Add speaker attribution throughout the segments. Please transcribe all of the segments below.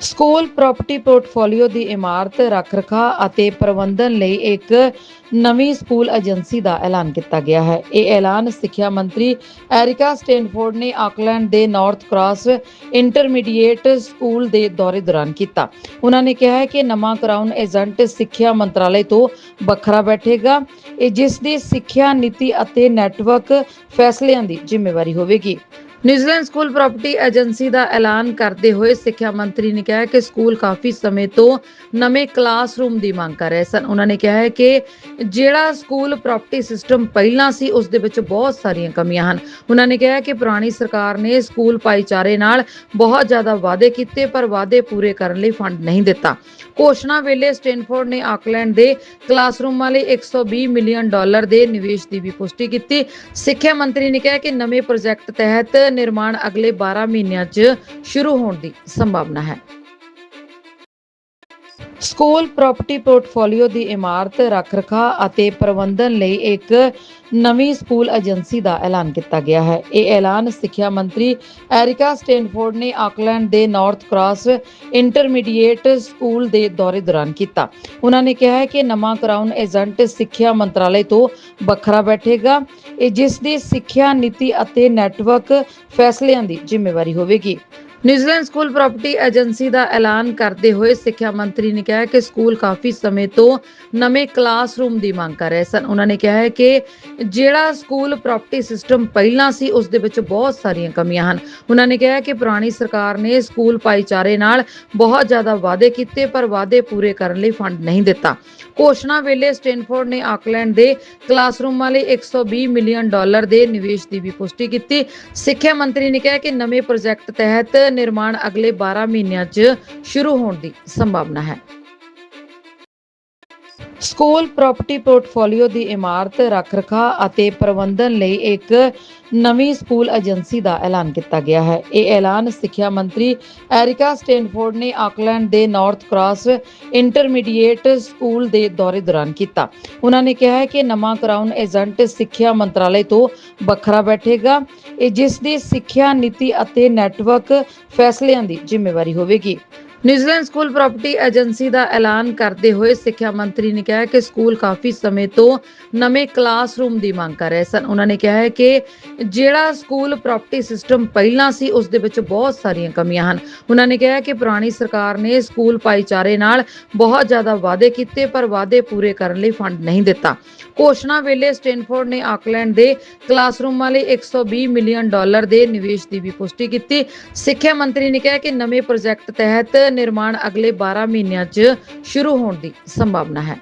Speaker 1: School property portfolio ਦੀ ਇਮਾਰਤ ਰੱਖ-ਰਖਾਅ ਅਤੇ ਪ੍ਰਬੰਧਨ ਲਈ ਇੱਕ ਨਵੀਂ ਸਕੂਲ ਏਜੰਸੀ ਦਾ ਐਲਾਨ ਕੀਤਾ ਗਿਆ ਹੈ। ਇਹ ਐਲਾਨ ਸਿੱਖਿਆ ਮੰਤਰੀ ਐਰਿਕਾ ਸਟੈਨਫੋਰਡ ਨੇ ਆਕਲੈਂਡ ਦੇ ਨਾਰਥ ਕ੍ਰਾਸ ਇੰਟਰਮੀਡੀਏਟ ਸਕੂਲ ਦੇ ਦੌਰੇ ਦੌਰਾਨ ਕੀਤਾ। ਉਹਨਾਂ ਨੇ ਕਿਹਾ ਹੈ ਕਿ ਨਵਾਂ ਕਰਾਊਨ ਏਜੰਟ ਸਿੱਖਿਆ ਮੰਤਰਾਲੇ ਤੋਂ ਵੱਖਰਾ ਬੈਠੇਗਾ। ਇਹ ਜਿਸ ਦੀ ਸਿੱਖਿਆ ਨੀਤੀ ਅਤੇ ਨੈਟਵਰਕ ਫੈਸਲਿਆਂ ਦੀ ਜ਼ਿੰਮੇਵਾਰੀ ਹੋਵੇਗੀ। New Zealand school property agency ਦਾ ਐਲਾਨ ਕਰਦੇ ਹੋਏ ਸਿੱਖਿਆ ਮੰਤਰੀ ਨੇ ਕਿਹਾ ਕਿ ਸਕੂਲ ਕਾਫੀ ਸਮੇਂ ਤੋਂ ਨਵੇਂ ਕਲਾਸਰੂਮ ਦੀ ਮੰਗ ਕਰ ਰਹੇ ਸਨ। ਉਹਨਾਂ ਨੇ ਕਿਹਾ ਹੈ ਕਿ ਜਿਹੜਾ ਸਕੂਲ ਪ੍ਰਾਪਰਟੀ ਸਿਸਟਮ ਪਹਿਲਾਂ ਸੀ, ਉਸ ਦੇ ਵਿੱਚ ਬਹੁਤ ਸਾਰੀਆਂ ਕਮੀਆਂ ਹਨ। ਉਹਨਾਂ ਨੇ ਕਿਹਾ ਕਿ ਪੁਰਾਣੀ ਸਰਕਾਰ ਨੇ ਸਕੂਲ ਭਾਈਚਾਰੇ ਨਾਲ ਬਹੁਤ ਜ਼ਿਆਦਾ ਵਾਅਦੇ ਕੀਤੇ, ਪਰ ਵਾਅਦੇ ਪੂਰੇ ਕਰਨ ਲਈ ਫੰਡ ਨਹੀਂ ਦਿੱਤਾ। ਘੋਸ਼ਣਾ ਵੇਲੇ ਸਟੈਨਫੋਰਡ ਨੇ ਆਕਲੈਂਡ ਦੇ ਕਲਾਸਰੂਮਾਂ ਲਈ 120 ਮਿਲੀਅਨ ਡਾਲਰ ਦੇ ਨਿਵੇਸ਼ ਦੀ ਵੀ ਪੁਸ਼ਟੀ ਕੀਤੀ। ਸਿੱਖਿਆ ਮੰਤਰੀ ਨੇ ਕਿਹਾ ਕਿ ਨਵੇਂ ਪ੍ਰੋਜੈਕਟ ਤਹਿਤ ਨਿਰਮਾਣ ਅਗਲੇ 12 ਮਹੀਨਿਆਂ 'ਚ ਸ਼ੁਰੂ ਹੋਣ ਦੀ ਸੰਭਾਵਨਾ ਹੈ। ਸਕੂਲ ਪ੍ਰਾਪਰਟੀ ਪੋਰਟਫੋਲੀਓ ਦੀ ਇਮਾਰਤ ਰੱਖ-ਰਖਾਅ ਅਤੇ ਪ੍ਰਬੰਧਨ ਲਈ ਇੱਕ ਨਵੀਂ ਸਕੂਲ ਏਜੰਸੀ ਦਾ ਐਲਾਨ ਕੀਤਾ ਗਿਆ ਹੈ। ਇਹ ਐਲਾਨ ਸਿੱਖਿਆ ਮੰਤਰੀ ਐਰਿਕਾ ਸਟੇਨਫੋਰਡ ਨੇ ਆਕਲੈਂਡ ਦੇ ਨਾਰਥ ਕ੍ਰਾਸ ਇੰਟਰਮੀਡੀਏਟ ਸਕੂਲ ਦੇ ਦੌਰੇ ਦੌਰਾਨ ਕੀਤਾ। ਉਹਨਾਂ ਨੇ ਕਿਹਾ ਹੈ ਕਿ ਨਵਾਂ ਕਰਾਊਨ ਏਜੰਟ ਸਿੱਖਿਆ ਮੰਤਰਾਲੇ ਤੋਂ ਵੱਖਰਾ ਬੈਠੇਗਾ। ਇਹ ਜਿਸ ਦੀ ਸਿੱਖਿਆ ਨੀਤੀ ਅਤੇ ਨੈਟਵਰਕ ਫੈਸਲਿਆਂ ਦੀ ਜ਼ਿੰਮੇਵਾਰੀ ਹੋਵੇਗੀ। New Zealand school property agency ਦਾ ਐਲਾਨ ਕਰਦੇ ਹੋਏ ਸਿੱਖਿਆ ਮੰਤਰੀ ਨੇ ਕਿਹਾ ਕਿ ਸਕੂਲ ਕਾਫੀ ਸਮੇਂ ਤੋਂ ਨਵੇਂ ਕਲਾਸਰੂਮ ਦੀ ਮੰਗ ਕਰ ਰਹੇ ਸਨ। ਉਹਨਾਂ ਨੇ ਕਿਹਾ ਹੈ ਕਿ ਜਿਹੜਾ ਸਕੂਲ ਪ੍ਰਾਪਰਟੀ ਸਿਸਟਮ ਪਹਿਲਾਂ ਸੀ, ਉਸ ਦੇ ਵਿੱਚ ਬਹੁਤ ਸਾਰੀਆਂ ਕਮੀਆਂ ਹਨ। ਉਹਨਾਂ ਨੇ ਕਿਹਾ ਕਿ ਪੁਰਾਣੀ ਸਰਕਾਰ ਨੇ ਸਕੂਲ ਭਾਈਚਾਰੇ ਨਾਲ ਬਹੁਤ ਜ਼ਿਆਦਾ ਵਾਅਦੇ ਕੀਤੇ, ਪਰ ਵਾਅਦੇ ਪੂਰੇ ਕਰਨ ਲਈ ਫੰਡ ਨਹੀਂ ਦਿੱਤਾ। ਘੋਸ਼ਣਾ ਵੇਲੇ ਸਟੈਨਫੋਰਡ ਨੇ ਆਕਲੈਂਡ ਦੇ ਕਲਾਸਰੂਮਾਂ ਲਈ 120 ਮਿਲੀਅਨ ਡਾਲਰ ਦੇ ਨਿਵੇਸ਼ ਦੀ ਵੀ ਪੁਸ਼ਟੀ ਕੀਤੀ। ਸਿੱਖਿਆ ਮੰਤਰੀ ਨੇ ਕਿਹਾ ਕਿ ਨਵੇਂ ਪ੍ਰੋਜੈਕਟ ਤਹਿਤ ਨਿਰਮਾਣ ਅਗਲੇ 12 ਮਹੀਨਿਆਂ 'ਚ ਸ਼ੁਰੂ ਹੋਣ ਦੀ ਸੰਭਾਵਨਾ ਹੈ। ਸਕੂਲ ਪ੍ਰਾਪਰਟੀ ਪੋਰਟਫੋਲੀਓ ਦੀ ਇਮਾਰਤ ਰੱਖ-ਰਖਾਅ ਅਤੇ ਪ੍ਰਬੰਧਨ ਲਈ ਇੱਕ ਨਵੀਂ ਸਕੂਲ ਏਜੰਸੀ ਦਾ ਐਲਾਨ ਕੀਤਾ ਗਿਆ ਹੈ। ਇਹ ਐਲਾਨ ਸਿੱਖਿਆ ਮੰਤਰੀ ਐਰਿਕਾ ਸਟੈਨਫੋਰਡ ਨੇ ਆਕਲੈਂਡ ਦੇ ਨਾਰਥ ਕ੍ਰਾਸ ਇੰਟਰਮੀਡੀਏਟ ਸਕੂਲ ਦੇ ਦੌਰੇ ਦੌਰਾਨ ਕੀਤਾ। ਉਹਨਾਂ ਨੇ ਕਿਹਾ ਹੈ ਕਿ ਨਵਾਂ ਕਰਾਊਨ ਏਜੰਟ ਸਿੱਖਿਆ ਮੰਤਰਾਲੇ ਤੋਂ ਵੱਖਰਾ ਬੈਠੇਗਾ। ਇਹ ਜਿਸ ਦੀ ਸਿੱਖਿਆ ਨੀਤੀ ਅਤੇ ਨੈਟਵਰਕ ਫੈਸਲਿਆਂ ਦੀ ਜ਼ਿੰਮੇਵਾਰੀ ਹੋਵੇਗੀ। New Zealand school property agency ਦਾ ਐਲਾਨ ਕਰਦੇ ਹੋਏ ਸਿੱਖਿਆ ਮੰਤਰੀ ਨੇ ਕਿਹਾ ਕਿ ਸਕੂਲ ਕਾਫੀ ਸਮੇਂ ਤੋਂ ਨਵੇਂ ਕਲਾਸਰੂਮ ਦੀ ਮੰਗ ਕਰ ਰਹੇ ਸਨ। ਉਹਨਾਂ ਨੇ ਕਿਹਾ ਹੈ ਕਿ ਜਿਹੜਾ ਸਕੂਲ ਪ੍ਰਾਪਰਟੀ ਸਿਸਟਮ ਪਹਿਲਾਂ ਸੀ, ਉਸ ਦੇ ਵਿੱਚ ਬਹੁਤ ਸਾਰੀਆਂ ਕਮੀਆਂ ਹਨ। ਉਹਨਾਂ ਨੇ ਕਿਹਾ ਕਿ ਪੁਰਾਣੀ ਸਰਕਾਰ ਨੇ ਸਕੂਲ ਭਾਈਚਾਰੇ ਨਾਲ ਬਹੁਤ ਜ਼ਿਆਦਾ ਵਾਅਦੇ ਕੀਤੇ, ਪਰ ਵਾਅਦੇ ਪੂਰੇ ਕਰਨ ਲਈ ਫੰਡ ਨਹੀਂ ਦਿੱਤਾ। ਘੋਸ਼ਣਾ ਵੇਲੇ ਸਟੈਨਫੋਰਡ ਨੇ ਆਕਲੈਂਡ ਦੇ ਕਲਾਸਰੂਮਾਂ ਲਈ 120 ਮਿਲੀਅਨ ਡਾਲਰ ਦੇ ਨਿਵੇਸ਼ ਦੀ ਵੀ ਪੁਸ਼ਟੀ ਕੀਤੀ। ਸਿੱਖਿਆ ਮੰਤਰੀ ਨੇ ਕਿਹਾ ਕਿ ਨਵੇਂ ਪ੍ਰੋਜੈਕਟ ਤਹਿਤ ਨਿਰਮਾਣ ਅਗਲੇ 12 ਮਹੀਨਿਆਂ 'ਚ ਸ਼ੁਰੂ ਹੋਣ ਦੀ ਸੰਭਾਵਨਾ ਹੈ।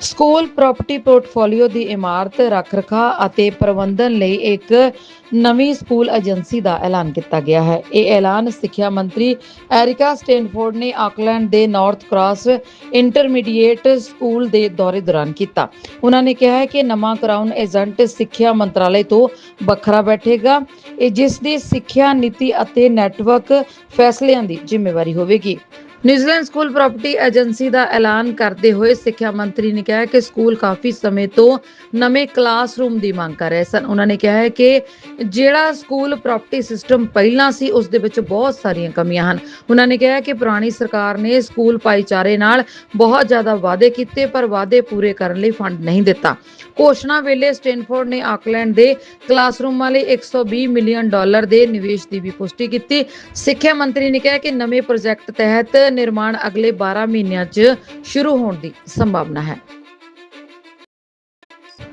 Speaker 1: ਸਕੂਲ ਪ੍ਰਾਪਰਟੀ ਪੋਰਟਫੋਲੀਓ ਦੀ ਇਮਾਰਤ ਰੱਖ-ਰਖਾਅ ਅਤੇ ਪ੍ਰਬੰਧਨ ਲਈ ਇੱਕ ਨਵੀਂ ਸਕੂਲ ਏਜੰਸੀ ਦਾ ਐਲਾਨ ਕੀਤਾ ਗਿਆ ਹੈ। ਇਹ ਐਲਾਨ ਸਿੱਖਿਆ ਮੰਤਰੀ ਐਰਿਕਾ ਸਟੈਨਫੋਰਡ ਨੇ ਆਕਲੈਂਡ ਦੇ ਨਾਰਥ ਕ੍ਰਾਸ ਇੰਟਰਮੀਡੀਏਟ ਸਕੂਲ ਦੇ ਦੌਰੇ ਦੌਰਾਨ ਕੀਤਾ। ਉਹਨਾਂ ਨੇ ਕਿਹਾ ਹੈ ਕਿ ਨਵਾਂ ਕਰਾਊਨ ਏਜੰਟ ਸਿੱਖਿਆ ਮੰਤਰਾਲੇ ਤੋਂ ਵੱਖਰਾ ਬੈਠੇਗਾ। ਇਹ ਜਿਸ ਦੀ ਸਿੱਖਿਆ ਨੀਤੀ ਅਤੇ ਨੈਟਵਰਕ ਫੈਸਲਿਆਂ ਦੀ ਜ਼ਿੰਮੇਵਾਰੀ ਹੋਵੇਗੀ। New Zealand school property agency ਦਾ ਐਲਾਨ ਕਰਦੇ ਹੋਏ ਸਿੱਖਿਆ ਮੰਤਰੀ ਨੇ ਕਿਹਾ ਕਿ ਸਕੂਲ ਕਾਫੀ ਸਮੇਂ ਤੋਂ ਨਵੇਂ ਕਲਾਸਰੂਮ ਦੀ ਮੰਗ ਕਰ ਰਹੇ ਸਨ। ਉਹਨਾਂ ਨੇ ਕਿਹਾ ਹੈ ਕਿ ਜਿਹੜਾ ਸਕੂਲ ਪ੍ਰਾਪਰਟੀ ਸਿਸਟਮ ਪਹਿਲਾਂ ਸੀ, ਉਸ ਦੇ ਵਿੱਚ ਬਹੁਤ ਸਾਰੀਆਂ ਕਮੀਆਂ ਹਨ। ਉਹਨਾਂ ਨੇ ਕਿਹਾ ਕਿ ਪੁਰਾਣੀ ਸਰਕਾਰ ਨੇ ਸਕੂਲ ਭਾਈਚਾਰੇ ਨਾਲ ਬਹੁਤ ਜ਼ਿਆਦਾ ਵਾਅਦੇ ਕੀਤੇ, ਪਰ ਵਾਅਦੇ ਪੂਰੇ ਕਰਨ ਲਈ ਫੰਡ ਨਹੀਂ ਦਿੱਤਾ। ਘੋਸ਼ਣਾ ਵੇਲੇ ਸਟੈਨਫੋਰਡ ਨੇ ਆਕਲੈਂਡ ਦੇ ਕਲਾਸਰੂਮਾਂ ਲਈ 120 ਮਿਲੀਅਨ ਡਾਲਰ ਦੇ ਨਿਵੇਸ਼ ਦੀ ਵੀ ਪੁਸ਼ਟੀ ਕੀਤੀ। ਸਿੱਖਿਆ ਮੰਤਰੀ ਨੇ ਕਿਹਾ ਕਿ ਨਵੇਂ ਪ੍ਰੋਜੈਕਟ ਤਹਿਤ ਨਿਰਮਾਣ ਅਗਲੇ 12 ਮਹੀਨਿਆਂ 'ਚ ਸ਼ੁਰੂ ਹੋਣ ਦੀ ਸੰਭਾਵਨਾ ਹੈ।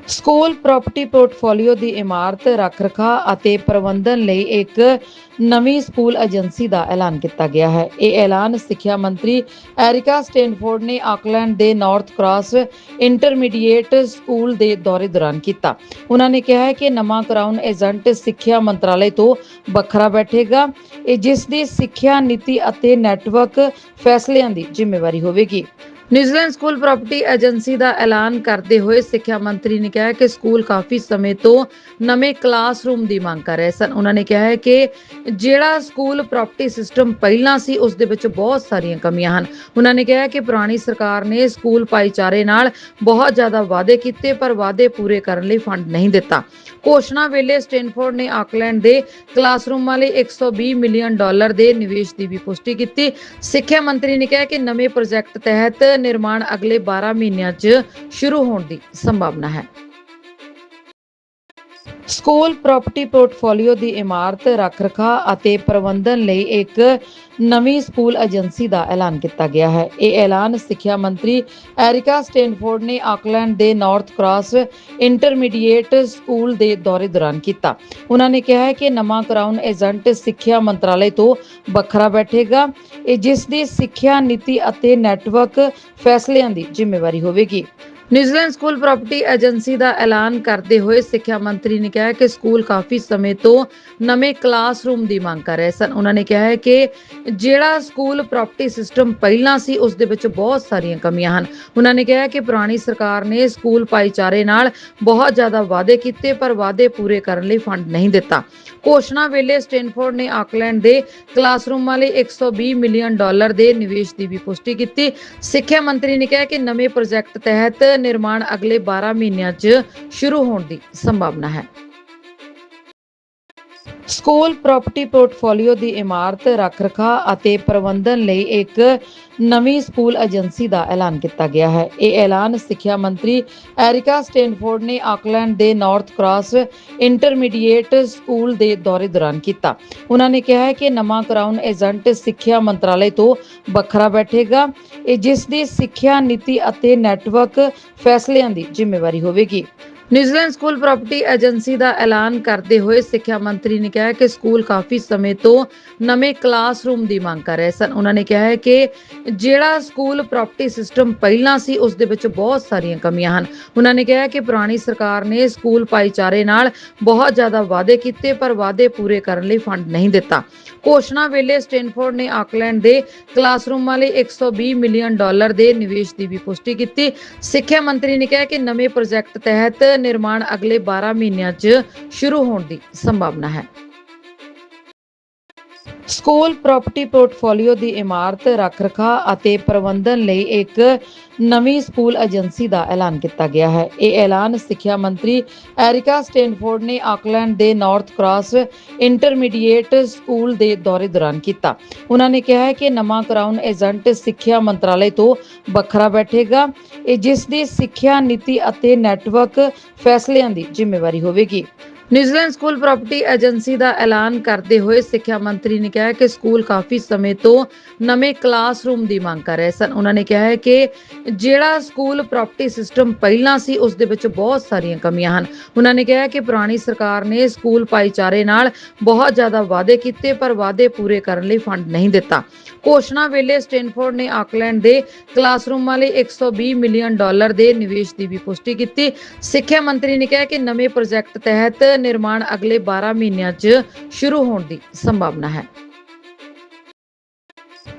Speaker 1: ਸਕੂਲ ਪ੍ਰਾਪਰਟੀ ਪੋਰਟਫੋਲੀਓ ਦੀ ਇਮਾਰਤ ਰੱਖ-ਰਖਾਅ ਅਤੇ ਪ੍ਰਬੰਧਨ ਲਈ ਇੱਕ ਨਵੀਂ ਸਕੂਲ ਏਜੰਸੀ ਦਾ ਐਲਾਨ ਕੀਤਾ ਗਿਆ ਹੈ। ਇਹ ਐਲਾਨ ਸਿੱਖਿਆ ਮੰਤਰੀ ਐਰਿਕਾ ਸਟੈਨਫੋਰਡ ਨੇ ਆਕਲੈਂਡ ਦੇ ਨਾਰਥ ਕ੍ਰਾਸ ਇੰਟਰਮੀਡੀਏਟ ਸਕੂਲ ਦੇ ਦੌਰੇ ਦੌਰਾਨ ਕੀਤਾ। ਉਹਨਾਂ ਨੇ ਕਿਹਾ ਹੈ ਕਿ ਨਵਾਂ ਕਰਾਊਨ ਏਜੰਟ ਸਿੱਖਿਆ ਮੰਤਰਾਲੇ ਤੋਂ ਵੱਖਰਾ ਬੈਠੇਗਾ। ਇਹ ਜਿਸ ਦੀ ਸਿੱਖਿਆ ਨੀਤੀ ਅਤੇ ਨੈਟਵਰਕ ਫੈਸਲਿਆਂ ਦੀ ਜ਼ਿੰਮੇਵਾਰੀ ਹੋਵੇਗੀ। New Zealand school property agency ਦਾ ਐਲਾਨ ਕਰਦੇ ਹੋਏ ਸਿੱਖਿਆ ਮੰਤਰੀ ਨੇ ਕਿਹਾ ਕਿ ਸਕੂਲ ਕਾਫੀ ਸਮੇਂ ਤੋਂ ਨਵੇਂ ਕਲਾਸਰੂਮ ਦੀ ਮੰਗ ਕਰ ਰਹੇ ਸਨ। ਉਹਨਾਂ ਨੇ ਕਿਹਾ ਹੈ ਕਿ ਜਿਹੜਾ ਸਕੂਲ ਪ੍ਰਾਪਰਟੀ ਸਿਸਟਮ ਪਹਿਲਾਂ ਸੀ, ਉਸ ਦੇ ਵਿੱਚ ਬਹੁਤ ਸਾਰੀਆਂ ਕਮੀਆਂ ਹਨ। ਉਹਨਾਂ ਨੇ ਕਿਹਾ ਕਿ ਪੁਰਾਣੀ ਸਰਕਾਰ ਨੇ ਸਕੂਲ ਭਾਈਚਾਰੇ ਨਾਲ ਬਹੁਤ ਜ਼ਿਆਦਾ ਵਾਅਦੇ ਕੀਤੇ, ਪਰ ਵਾਅਦੇ ਪੂਰੇ ਕਰਨ ਲਈ ਫੰਡ ਨਹੀਂ ਦਿੱਤਾ। ਘੋਸ਼ਣਾ ਵੇਲੇ ਸਟੈਨਫੋਰਡ ਨੇ ਆਕਲੈਂਡ ਦੇ ਕਲਾਸਰੂਮਾਂ ਲਈ 120 ਮਿਲੀਅਨ ਡਾਲਰ ਦੇ ਨਿਵੇਸ਼ ਦੀ ਵੀ ਪੁਸ਼ਟੀ ਕੀਤੀ। ਸਿੱਖਿਆ ਮੰਤਰੀ ਨੇ ਕਿਹਾ ਕਿ ਨਵੇਂ ਪ੍ਰੋਜੈਕਟ ਤਹਿਤ ਨਿਰਮਾਣ ਅਗਲੇ 12 ਮਹੀਨਿਆਂ 'ਚ ਸ਼ੁਰੂ ਹੋਣ ਦੀ ਸੰਭਾਵਨਾ ਹੈ। ਸਕੂਲ ਪ੍ਰਾਪਰਟੀ ਪੋਰਟਫੋਲੀਓ ਦੀ ਇਮਾਰਤ ਰੱਖ ਰਖਾ ਅਤੇ ਪ੍ਰਬੰਧਨ ਲਈ ਇੱਕ ਨਵੀਂ ਸਕੂਲ ਏਜੰਸੀ ਦਾ ਐਲਾਨ ਕੀਤਾ ਗਿਆ ਹੈ। ਇਹ ਐਲਾਨ ਸਿੱਖਿਆ ਮੰਤਰੀ ਐਰਿਕਾ ਸਟੈਨਫੋਰਡ ਨੇ ਆਕਲੈਂਡ ਦੇ ਨਾਰਥ ਕ੍ਰਾਸ ਇੰਟਰਮੀਡੀਏਟ ਸਕੂਲ ਦੇ ਦੌਰੇ ਦੌਰਾਨ ਕੀਤਾ। ਉਹਨਾਂ ਨੇ ਕਿਹਾ ਹੈ ਕਿ ਨਵਾਂ ਕਰਾਊਨ ਏਜੰਟ ਸਿੱਖਿਆ ਮੰਤਰਾਲੇ ਤੋਂ ਵੱਖਰਾ ਬੈਠੇਗਾ। ਇਹ ਜਿਸ ਦੀ ਸਿੱਖਿਆ ਨੀਤੀ ਅਤੇ ਨੈਟਵਰਕ ਫੈਸਲਿਆਂ ਦੀ ਜ਼ਿੰਮੇਵਾਰੀ ਹੋਵੇਗੀ। New Zealand school property agency ਦਾ ਐਲਾਨ ਕਰਦੇ ਹੋਏ ਸਿੱਖਿਆ ਮੰਤਰੀ ਨੇ ਕਿਹਾ ਕਿ ਸਕੂਲ ਕਾਫੀ ਸਮੇਂ ਤੋਂ ਨਵੇਂ ਕਲਾਸਰੂਮ ਦੀ ਮੰਗ ਕਰ ਰਹੇ ਸਨ। ਉਹਨਾਂ ਨੇ ਕਿਹਾ ਹੈ ਕਿ ਜਿਹੜਾ ਸਕੂਲ ਪ੍ਰਾਪਰਟੀ ਸਿਸਟਮ ਪਹਿਲਾਂ ਸੀ, ਉਸ ਦੇ ਵਿੱਚ ਬਹੁਤ ਸਾਰੀਆਂ ਕਮੀਆਂ ਹਨ। ਉਹਨਾਂ ਨੇ ਕਿਹਾ ਕਿ ਪੁਰਾਣੀ ਸਰਕਾਰ ਨੇ ਸਕੂਲ ਭਾਈਚਾਰੇ ਨਾਲ ਬਹੁਤ ਜ਼ਿਆਦਾ ਵਾਅਦੇ ਕੀਤੇ, ਪਰ ਵਾਅਦੇ ਪੂਰੇ ਕਰਨ ਲਈ ਫੰਡ ਨਹੀਂ ਦਿੱਤਾ। ਘੋਸ਼ਣਾ ਵੇਲੇ ਸਟੈਨਫੋਰਡ ਨੇ ਆਕਲੈਂਡ ਦੇ ਕਲਾਸਰੂਮਾਂ ਲਈ 120 ਮਿਲੀਅਨ ਡਾਲਰ ਦੇ ਨਿਵੇਸ਼ ਦੀ ਵੀ ਪੁਸ਼ਟੀ ਕੀਤੀ। ਸਿੱਖਿਆ ਮੰਤਰੀ ਨੇ ਕਿਹਾ ਕਿ ਨਵੇਂ ਪ੍ਰੋਜੈਕਟ ਤਹਿਤ ਨਿਰਮਾਣ ਅਗਲੇ 12 ਮਹੀਨਿਆਂ 'ਚ ਸ਼ੁਰੂ ਹੋਣ ਦੀ ਸੰਭਾਵਨਾ ਹੈ। ਸਕੂਲ ਪ੍ਰਾਪਰਟੀ ਪੋਰਟਫੋਲੀਓ ਦੀ ਇਮਾਰਤ ਰੱਖ-ਰਖਾਅ ਅਤੇ ਪ੍ਰਬੰਧਨ ਲਈ ਇੱਕ ਨਵੀਂ ਸਕੂਲ ਏਜੰਸੀ ਦਾ ਐਲਾਨ ਕੀਤਾ ਗਿਆ ਹੈ। ਇਹ ਐਲਾਨ ਸਿੱਖਿਆ ਮੰਤਰੀ ਐਰਿਕਾ ਸਟੈਨਫੋਰਡ ਨੇ ਆਕਲੈਂਡ ਦੇ ਨਾਰਥ ਕ੍ਰਾਸ ਇੰਟਰਮੀਡੀਏਟ ਸਕੂਲ ਦੇ ਦੌਰੇ ਦੌਰਾਨ ਕੀਤਾ। ਉਹਨਾਂ ਨੇ ਕਿਹਾ ਹੈ ਕਿ ਨਵਾਂ ਕਰਾਊਨ ਏਜੰਟ ਸਿੱਖਿਆ ਮੰਤਰਾਲੇ ਤੋਂ ਵੱਖਰਾ ਬੈਠੇਗਾ। ਇਹ ਜਿਸ ਦੀ ਸਿੱਖਿਆ ਨੀਤੀ ਅਤੇ ਨੈਟਵਰਕ ਫੈਸਲਿਆਂ ਦੀ ਜ਼ਿੰਮੇਵਾਰੀ ਹੋਵੇਗੀ। New Zealand school property agency ਦਾ ਐਲਾਨ ਕਰਦੇ ਹੋਏ ਸਿੱਖਿਆ ਮੰਤਰੀ ਨੇ ਕਿਹਾ ਕਿ ਸਕੂਲ ਕਾਫੀ ਸਮੇਂ ਤੋਂ ਨਵੇਂ ਕਲਾਸਰੂਮ ਦੀ ਮੰਗ ਕਰ ਰਹੇ ਸਨ। ਉਹਨਾਂ ਨੇ ਕਿਹਾ ਹੈ ਕਿ ਜਿਹੜਾ ਸਕੂਲ ਪ੍ਰਾਪਰਟੀ ਸਿਸਟਮ ਪਹਿਲਾਂ ਸੀ, ਉਸ ਦੇ ਵਿੱਚ ਬਹੁਤ ਸਾਰੀਆਂ ਕਮੀਆਂ ਹਨ। ਉਹਨਾਂ ਨੇ ਕਿਹਾ ਕਿ ਪੁਰਾਣੀ ਸਰਕਾਰ ਨੇ ਸਕੂਲ ਭਾਈਚਾਰੇ ਨਾਲ ਬਹੁਤ ਜ਼ਿਆਦਾ ਵਾਅਦੇ ਕੀਤੇ, ਪਰ ਵਾਅਦੇ ਪੂਰੇ ਕਰਨ ਲਈ ਫੰਡ ਨਹੀਂ ਦਿੱਤਾ। ਘੋਸ਼ਣਾ ਵੇਲੇ ਸਟੈਨਫੋਰਡ ਨੇ ਆਕਲੈਂਡ ਦੇ ਕਲਾਸਰੂਮਾਂ ਲਈ 120 ਮਿਲੀਅਨ ਡਾਲਰ ਦੇ ਨਿਵੇਸ਼ ਦੀ ਵੀ ਪੁਸ਼ਟੀ ਕੀਤੀ। ਸਿੱਖਿਆ ਮੰਤਰੀ ਨੇ ਕਿਹਾ ਕਿ ਨਵੇਂ ਪ੍ਰੋਜੈਕਟ ਤਹਿਤ ਨਿਰਮਾਣ ਅਗਲੇ 12 ਮਹੀਨਿਆਂ 'ਚ ਸ਼ੁਰੂ ਹੋਣ ਦੀ ਸੰਭਾਵਨਾ ਹੈ। ਸਕੂਲ ਪ੍ਰਾਪਰਟੀ ਪੋਰਟਫੋਲੀਓ ਦੀ ਇਮਾਰਤ ਰੱਖ-ਰਖਾਅ ਅਤੇ ਪ੍ਰਬੰਧਨ ਲਈ ਇੱਕ ਨਵੀਂ ਸਕੂਲ ਏਜੰਸੀ ਦਾ ਐਲਾਨ ਕੀਤਾ ਗਿਆ ਹੈ। ਇਹ ਐਲਾਨ ਸਿੱਖਿਆ ਮੰਤਰੀ ਐਰਿਕਾ ਸਟੈਨਫੋਰਡ ਨੇ ਆਕਲੈਂਡ ਦੇ ਨਾਰਥ ਕ੍ਰਾਸ ਇੰਟਰਮੀਡੀਏਟ ਸਕੂਲ ਦੇ ਦੌਰੇ ਦੌਰਾਨ ਕੀਤਾ। ਉਹਨਾਂ ਨੇ ਕਿਹਾ ਹੈ ਕਿ ਨਵਾਂ ਕਰਾਊਨ ਏਜੰਟ ਸਿੱਖਿਆ ਮੰਤਰਾਲੇ ਤੋਂ ਵੱਖਰਾ ਬੈਠੇਗਾ। ਇਹ ਜਿਸ ਦੀ ਸਿੱਖਿਆ ਨੀਤੀ ਅਤੇ ਨੈਟਵਰਕ ਫੈਸਲਿਆਂ ਦੀ ਜ਼ਿੰਮੇਵਾਰੀ ਹੋਵੇਗੀ। New Zealand school property agency ਦਾ ਐਲਾਨ ਕਰਦੇ ਹੋਏ ਸਿੱਖਿਆ ਮੰਤਰੀ ਨੇ ਕਿਹਾ ਕਿ ਸਕੂਲ ਕਾਫੀ ਸਮੇਂ ਤੋਂ ਨਵੇਂ ਕਲਾਸਰੂਮ ਦੀ ਮੰਗ ਕਰ ਰਹੇ ਸਨ। ਉਹਨਾਂ ਨੇ ਕਿਹਾ ਹੈ ਕਿ ਜਿਹੜਾ ਸਕੂਲ ਪ੍ਰਾਪਰਟੀ ਸਿਸਟਮ ਪਹਿਲਾਂ ਸੀ, ਉਸ ਦੇ ਵਿੱਚ ਬਹੁਤ ਸਾਰੀਆਂ ਕਮੀਆਂ ਹਨ। ਉਹਨਾਂ ਨੇ ਕਿਹਾ ਕਿ ਪੁਰਾਣੀ ਸਰਕਾਰ ਨੇ ਸਕੂਲ ਭਾਈਚਾਰੇ ਨਾਲ ਬਹੁਤ ਜ਼ਿਆਦਾ ਵਾਅਦੇ ਕੀਤੇ, ਪਰ ਵਾਅਦੇ ਪੂਰੇ ਕਰਨ ਲਈ ਫੰਡ ਨਹੀਂ ਦਿੱਤਾ। ਘੋਸ਼ਣਾ ਵੇਲੇ ਸਟੈਨਫੋਰਡ ਨੇ ਆਕਲੈਂਡ ਦੇ ਕਲਾਸਰੂਮਾਂ ਲਈ 120 ਮਿਲੀਅਨ ਡਾਲਰ ਦੇ ਨਿਵੇਸ਼ ਦੀ ਵੀ ਪੁਸ਼ਟੀ ਕੀਤੀ। ਸਿੱਖਿਆ ਮੰਤਰੀ ਨੇ ਕਿਹਾ ਕਿ ਨਵੇਂ ਪ੍ਰੋਜੈਕਟ ਤਹਿਤ ਨਿਰਮਾਣ ਅਗਲੇ 12 ਮਹੀਨਿਆਂ 'ਚ ਸ਼ੁਰੂ ਹੋਣ ਦੀ ਸੰਭਾਵਨਾ ਹੈ।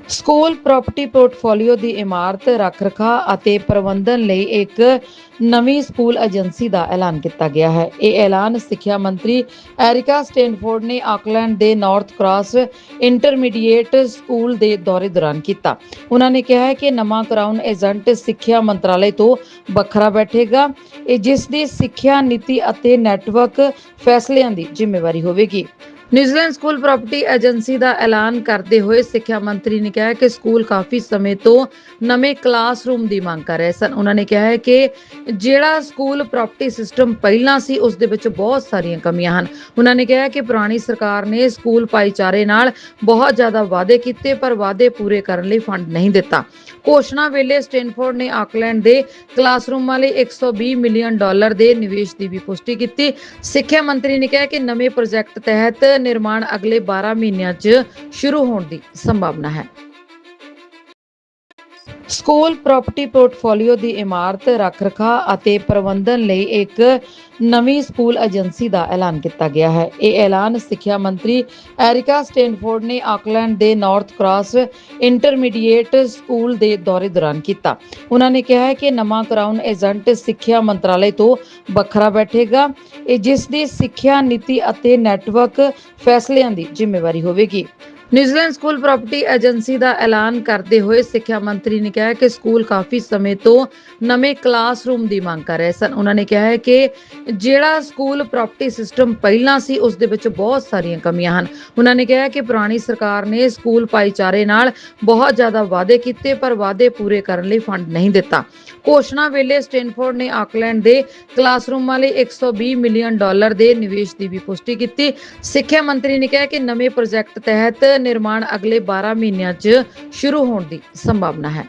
Speaker 1: ਸਕੂਲ ਪ੍ਰਾਪਰਟੀ ਪੋਰਟਫੋਲੀਓ ਦੀ ਇਮਾਰਤ ਰੱਖ-ਰਖਾਅ ਅਤੇ ਪ੍ਰਬੰਧਨ ਲਈ ਇੱਕ ਨਵੀਂ ਸਕੂਲ ਏਜੰਸੀ ਦਾ ਐਲਾਨ ਕੀਤਾ ਗਿਆ ਹੈ। ਇਹ ਐਲਾਨ ਸਿੱਖਿਆ ਮੰਤਰੀ ਐਰਿਕਾ ਸਟੈਨਫੋਰਡ ਨੇ ਆਕਲੈਂਡ ਦੇ ਨਾਰਥ ਕ੍ਰਾਸ ਇੰਟਰਮੀਡੀਏਟ ਸਕੂਲ ਦੇ ਦੌਰੇ ਦੌਰਾਨ ਕੀਤਾ। ਉਹਨਾਂ ਨੇ ਕਿਹਾ ਹੈ ਕਿ ਨਵਾਂ ਕਰਾਊਨ ਏਜੰਟ ਸਿੱਖਿਆ ਮੰਤਰਾਲੇ ਤੋਂ ਵੱਖਰਾ ਬੈਠੇਗਾ। ਇਹ ਜਿਸ ਦੀ ਸਿੱਖਿਆ ਨੀਤੀ ਅਤੇ ਨੈਟਵਰਕ ਫੈਸਲਿਆਂ ਦੀ ਜ਼ਿੰਮੇਵਾਰੀ ਹੋਵੇਗੀ। New Zealand school property agency ਦਾ ਐਲਾਨ ਕਰਦੇ ਹੋਏ ਸਿੱਖਿਆ ਮੰਤਰੀ ਨੇ ਕਿਹਾ ਕਿ ਸਕੂਲ ਕਾਫੀ ਸਮੇਂ ਤੋਂ ਨਵੇਂ ਕਲਾਸਰੂਮ ਦੀ ਮੰਗ ਕਰ ਰਹੇ ਸਨ। ਉਹਨਾਂ ਨੇ ਕਿਹਾ ਹੈ ਕਿ ਜਿਹੜਾ ਸਕੂਲ ਪ੍ਰਾਪਰਟੀ ਸਿਸਟਮ ਪਹਿਲਾਂ ਸੀ, ਉਸ ਦੇ ਵਿੱਚ ਬਹੁਤ ਸਾਰੀਆਂ ਕਮੀਆਂ ਹਨ। ਉਹਨਾਂ ਨੇ ਕਿਹਾ ਕਿ ਪੁਰਾਣੀ ਸਰਕਾਰ ਨੇ ਸਕੂਲ ਭਾਈਚਾਰੇ ਨਾਲ ਬਹੁਤ ਜ਼ਿਆਦਾ ਵਾਅਦੇ ਕੀਤੇ, ਪਰ ਵਾਅਦੇ ਪੂਰੇ ਕਰਨ ਲਈ ਫੰਡ ਨਹੀਂ ਦਿੱਤਾ। ਘੋਸ਼ਣਾ ਵੇਲੇ ਸਟੈਨਫੋਰਡ ਨੇ ਆਕਲੈਂਡ ਦੇ ਕਲਾਸਰੂਮਾਂ ਲਈ 120 ਮਿਲੀਅਨ ਡਾਲਰ ਦੇ ਨਿਵੇਸ਼ ਦੀ ਵੀ ਪੁਸ਼ਟੀ ਕੀਤੀ। ਸਿੱਖਿਆ ਮੰਤਰੀ ਨੇ ਕਿਹਾ ਕਿ ਨਵੇਂ ਪ੍ਰੋਜੈਕਟ ਤਹਿਤ ਨਿਰਮਾਣ ਅਗਲੇ 12 ਮਹੀਨਿਆਂ 'ਚ ਸ਼ੁਰੂ ਹੋਣ ਦੀ ਸੰਭਾਵਨਾ ਹੈ। ਸਕੂਲ ਪ੍ਰਾਪਰਟੀ ਪੋਰਟਫੋਲੀਓ ਦੀ ਇਮਾਰਤ ਰੱਖ-ਰਖਾਅ ਅਤੇ ਪ੍ਰਬੰਧਨ ਲਈ ਇੱਕ ਨਵੀਂ ਸਕੂਲ ਏਜੰਸੀ ਦਾ ਐਲਾਨ ਕੀਤਾ ਗਿਆ ਹੈ। ਇਹ ਐਲਾਨ ਸਿੱਖਿਆ ਮੰਤਰੀ ਐਰਿਕਾ ਸਟੇਨਫੋਰਡ ਨੇ ਆਕਲੈਂਡ ਦੇ ਨਾਰਥ ਕ੍ਰਾਸ ਇੰਟਰਮੀਡੀਏਟ ਸਕੂਲ ਦੇ ਦੌਰੇ ਦੌਰਾਨ ਕੀਤਾ। ਉਹਨਾਂ ਨੇ ਕਿਹਾ ਹੈ ਕਿ ਨਵਾਂ ਕਰਾਊਨ ਏਜੰਟ ਸਿੱਖਿਆ ਮੰਤਰਾਲੇ ਤੋਂ ਵੱਖਰਾ ਬੈਠੇਗਾ। ਇਹ ਜਿਸ ਦੀ ਸਿੱਖਿਆ ਨੀਤੀ ਅਤੇ ਨੈਟਵਰਕ ਫੈਸਲਿਆਂ ਦੀ ਜ਼ਿੰਮੇਵਾਰੀ ਹੋਵੇਗੀ। New Zealand school property agency ਦਾ ਐਲਾਨ ਕਰਦੇ ਹੋਏ ਸਿੱਖਿਆ ਮੰਤਰੀ ਨੇ ਕਿਹਾ ਕਿ ਸਕੂਲ ਕਾਫੀ ਸਮੇਂ ਤੋਂ ਨਵੇਂ ਕਲਾਸਰੂਮ ਦੀ ਮੰਗ ਕਰ ਰਹੇ ਸਨ। ਉਹਨਾਂ ਨੇ ਕਿਹਾ ਹੈ ਕਿ ਜਿਹੜਾ ਸਕੂਲ ਪ੍ਰਾਪਰਟੀ ਸਿਸਟਮ ਪਹਿਲਾਂ ਸੀ, ਉਸ ਦੇ ਵਿੱਚ ਬਹੁਤ ਸਾਰੀਆਂ ਕਮੀਆਂ ਹਨ। ਉਹਨਾਂ ਨੇ ਕਿਹਾ ਕਿ ਪੁਰਾਣੀ ਸਰਕਾਰ ਨੇ ਸਕੂਲ ਭਾਈਚਾਰੇ ਨਾਲ ਬਹੁਤ ਜ਼ਿਆਦਾ ਵਾਅਦੇ ਕੀਤੇ, ਪਰ ਵਾਅਦੇ ਪੂਰੇ ਕਰਨ ਲਈ ਫੰਡ ਨਹੀਂ ਦਿੱਤਾ। ਘੋਸ਼ਣਾ ਵੇਲੇ ਸਟੈਨਫੋਰਡ ਨੇ ਆਕਲੈਂਡ ਦੇ ਕਲਾਸਰੂਮਾਂ ਲਈ 120 ਮਿਲੀਅਨ ਡਾਲਰ ਦੇ ਨਿਵੇਸ਼ ਦੀ ਵੀ ਪੁਸ਼ਟੀ ਕੀਤੀ। ਸਿੱਖਿਆ ਮੰਤਰੀ ਨੇ ਕਿਹਾ ਕਿ ਨਵੇਂ ਪ੍ਰੋਜੈਕਟ ਤਹਿਤ ਨਿਰਮਾਣ ਅਗਲੇ 12 ਮਹੀਨਿਆਂ 'ਚ ਸ਼ੁਰੂ ਹੋਣ ਦੀ ਸੰਭਾਵਨਾ ਹੈ।